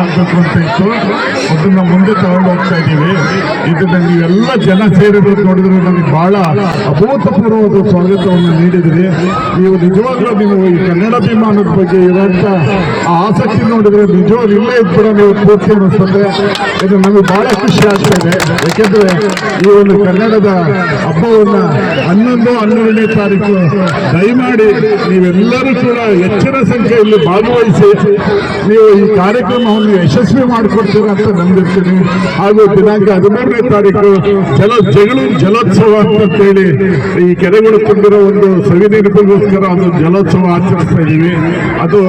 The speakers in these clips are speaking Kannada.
ಅಂತ ಇತ್ತು ಅದನ್ನ ಮುಂದೆ ತಗೊಂಡು ಹೋಗ್ತಾ ಇದ್ದೀವಿ ಇದನ್ನ ನೀವೆಲ್ಲ ಜನ ಸೇರಿರೋದು ನೋಡಿದ್ರೆ ನಮಗೆ ಬಹಳ ಅಭೂತಪೂರ್ವವಾದ ಸ್ವಾಗತವನ್ನು ನೀಡಿದ್ರಿ ನೀವು ನಿಜವಾಗ್ಲೂ ನೀವು ಈ ಕನ್ನಡ ಅಭಿಮಾನದ ಬಗ್ಗೆ ಇರೋಂಥ ಆಸಕ್ತಿ ನೋಡಿದ್ರೆ ನಿಜವಾಗ್ಲೂ ಇಲ್ಲೇ ಇದ್ದರೆ ನೀವು ಪೂರ್ತಿ ಅನಿಸ್ತದೆ ಇದು ನಮಗೆ ಬಹಳ ಖುಷಿ ಆಗ್ತಾ ಇದೆ ಯಾಕೆಂದ್ರೆ ಈ ಒಂದು ಕನ್ನಡದ ಹಬ್ಬವನ್ನು ಹನ್ನೊಂದು ಹನ್ನೆರಡನೇ ತಾರೀಕು ದಯಮಾಡಿ ನೀವೆಲ್ಲರೂ ಕೂಡ ಹೆಚ್ಚಿನ ಸಂಖ್ಯೆಯಲ್ಲಿ ಭಾಗವಹಿಸಿ ನೀವು ಈ ಕಾರ್ಯಕ್ರಮವನ್ನು ಯಶಸ್ವಿ ಮಾಡಿಕೊಡ್ತೀರ ಅಂತ ನಂಬಿರ್ತೀನಿ. ಹಾಗೂ ದಿನಾಂಕ ಹದಿಮೂರನೇ ತಾರೀಕು ಜಲ ಜಗಳು ಜಲೋತ್ಸವ ಅಂತ ಹೇಳಿ ಈ ಕೆರೆಗಳು ತುಂಬಿರೋ ಒಂದು ಸವಿನೀರಿಗೋಸ್ಕರ ಅದು ಜಲೋತ್ಸವ ಆಚರಿಸ್ತಾ ಇದ್ದೀವಿ. ಅದು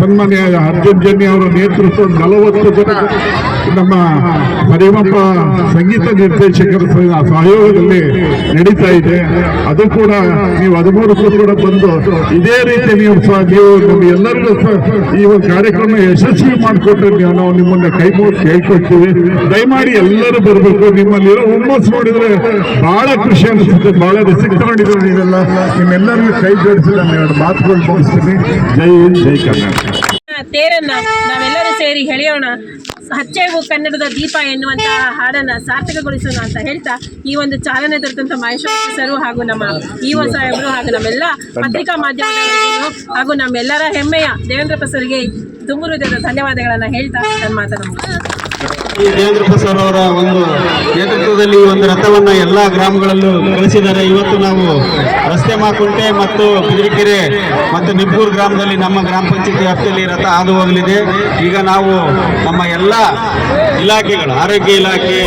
ಸನ್ಮಾನ್ಯ ಅರ್ಜುನ್ ಜನ್ಯ ಅವರ ನೇತೃತ್ವ ನಲವತ್ತು ಜನ ನಮ್ಮ ಮರಿಮಪ್ಪ ಸಂಗೀತ ನಿರ್ದೇಶಕರ ಸಹ- ಸಹಯೋಗದಲ್ಲಿ ನಡೀತಾ ಇದೆ. ಅದು ಕೂಡ ನೀವು ಹದಿಮೂರಕ್ಕೂ ಕೂಡ ಬಂದು ಇದೇ ರೀತಿ ನೀವು ಸಹ ನೀವು ನಮ್ಮ ಎಲ್ಲರಿಗೂ ಈ ಒಂದು ಕಾರ್ಯಕ್ರಮ ಯಶಸ್ವಿ ಮಾಡಿಕೊಟ್ರೆ ನೀವು ನಿಮ್ಮನ್ನ ಕೈ ಕೇಳ್ಕೊಳ್ತೀವಿ ದಯಮಾಡಿ ಎಲ್ಲರೂ ಬರಬೇಕು. ನಿಮ್ಮಲ್ಲಿರೋ ಹುಮ್ಮಸ್ ನೋಡಿದ್ರೆ ಬಹಳ ಖುಷಿ ಅನಿಸುತ್ತೆ ಬಹಳ ರಿಸಿಕ್ ತಗೊಂಡಿದ್ರು ನೀವೆಲ್ಲ? ನಿಮ್ಮೆಲ್ಲರಿಗೂ ಕೈ ಜೋಡಿಸಿ ನಾನು ಎರಡು ಮಾತುಗಳು ಮುಗಿಸ್ತೀನಿ. ಜೈ ಜೈ ಕರ್ನಾಟಕ. ತೇರನ್ನ ಸೇರಿ ಹೆಳೆಯೋಣ. ಹಚ್ಚೆವು ಕನ್ನಡದ ದೀಪ ಎನ್ನುವಂತಹ ಹಾಡನ್ನ ಸಾರ್ಥಕಗೊಳಿಸೋಣ ಅಂತ ಹೇಳ್ತಾ ಈ ಒಂದು ಚಾಲನೆ ದೊರೆತಂತ ಮಹೇಶ್ವರ ಸರು ಹಾಗೂ ನಮ್ಮ ಇಒ ಸಾಹೇಬರು ಹಾಗೂ ನಮ್ಮೆಲ್ಲ ಪತ್ರಿಕಾ ಮಾಧ್ಯಮ ಹಾಗೂ ನಮ್ಮೆಲ್ಲರ ಹೆಮ್ಮೆಯ ದೇವೇಂದ್ರ ಪ್ರಸರಿಗೆ ತುಂಬು ಹೃದಯದ ಧನ್ಯವಾದಗಳನ್ನ ಹೇಳ್ತಾ ನನ್ನ ಮಾತನ್ನು ಈ ದೇವೇಂದ್ರ ಪ್ರಸಾದ್ ಅವರ ಒಂದು ನೇತೃತ್ವದಲ್ಲಿ ಈ ಒಂದು ರಥವನ್ನು ಎಲ್ಲ ಗ್ರಾಮಗಳಲ್ಲೂ ಕಳಿಸಿದ್ದಾರೆ. ಇವತ್ತು ನಾವು ರಸ್ತೆ ಮಾಕುಂಟೆ ಮತ್ತು ಬಿದಿರಿಕೆರೆ ಮತ್ತು ನಿಬ್ಬೂರು ಗ್ರಾಮದಲ್ಲಿ ನಮ್ಮ ಗ್ರಾಮ ಪಂಚಾಯತಿ ವ್ಯಾಪ್ತಿಯಲ್ಲಿ ರಥ ಹಾದು ಹೋಗಲಿದೆ. ಈಗ ನಾವು ನಮ್ಮ ಎಲ್ಲ ಇಲಾಖೆಗಳು, ಆರೋಗ್ಯ ಇಲಾಖೆ